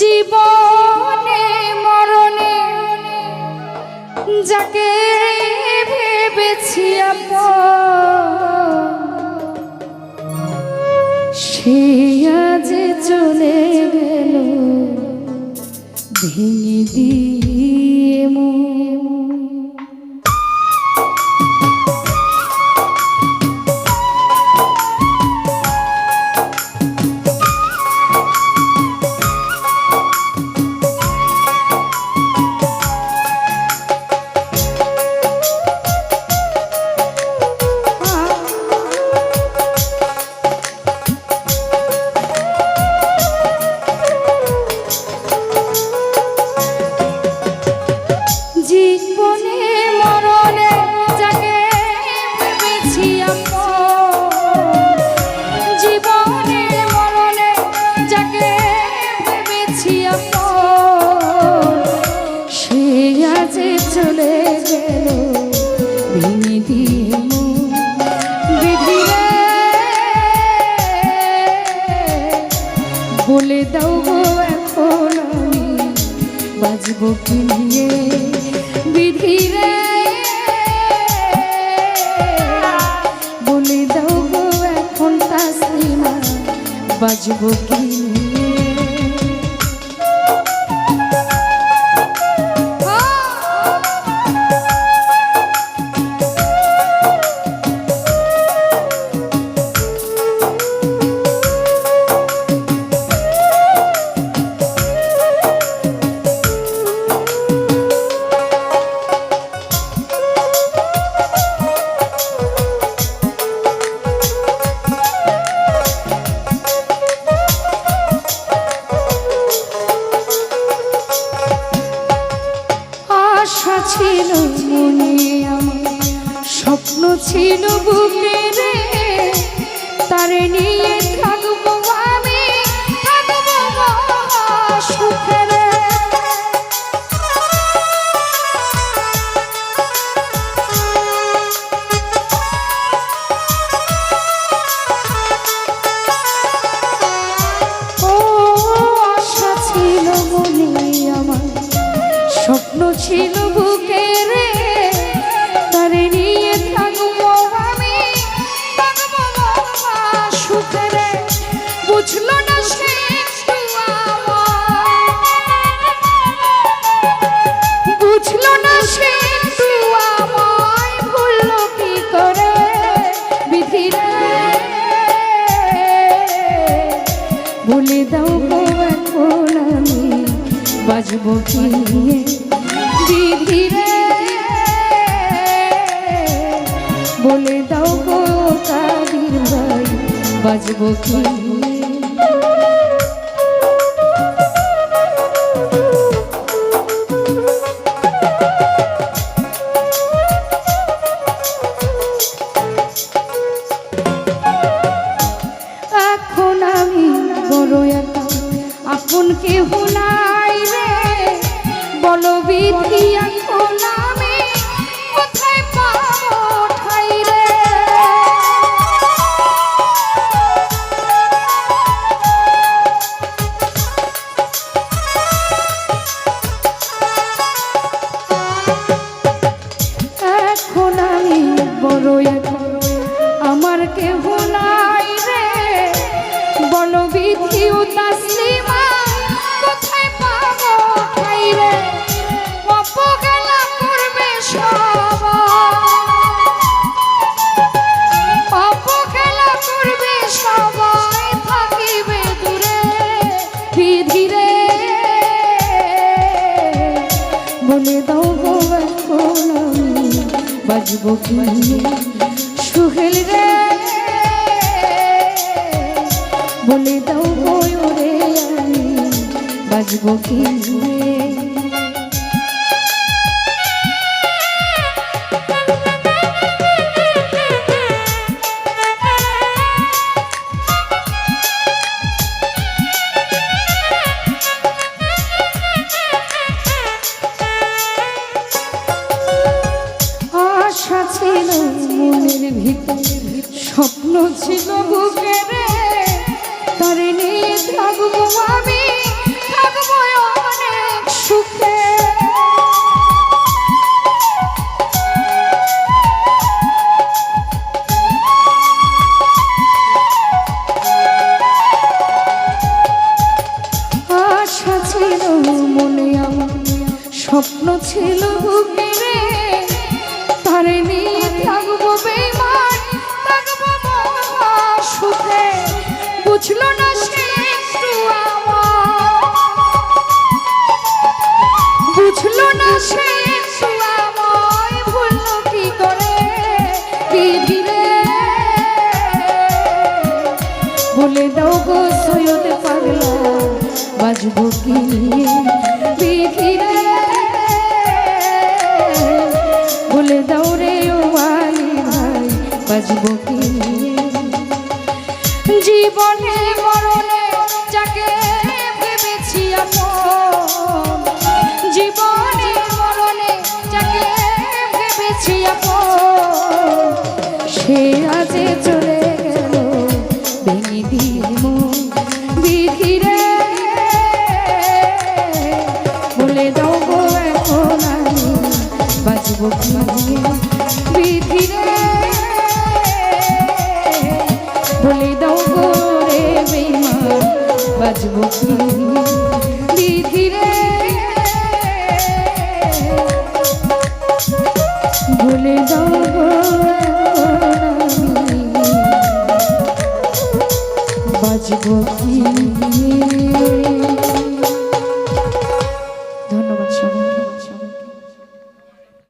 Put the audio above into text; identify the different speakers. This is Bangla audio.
Speaker 1: জীবনে মরণে যাকে ভেবেছি সে আজ চলে গেল ভেঙে দিয়ে। আজ চলে গেল। ভেঙে দিয়ে বলে দাও গো, এখন আমি বাজবো কি নিয়ে বিধিরে। বলে দাও গো, এখন তাসলিমা বাজবো কি ছিল বুকে রে তারে নিয়ে বলে দাও গো কাবির ভাই বাজবো এখন আমি বড় একা আপন কেহ নাই রে। বলো বিধি বাজবো সুহেল রে বলে দাও গো রে আমি বাজবো কি? স্বপ্ন ছিল বুকে তার নিয়ে থাকব আমি মনে আমার, স্বপ্ন ছিল বুকে রে। তার নিয়ে থাকব বেমা সুখে। বুঝলো না সে বুঝলো না সে ভুললো কি করে? বিধি বলে দাও গো সৈয়দ পাগলা, বাজবো কি নিয়ে বলে দাও রে ও আলী ভাই, বাজবো কি জীবনে মরণে যাকে ভেবেছি জীবনে মরণে যাকে ভেবেছি সে আজে চলে বাঁচবো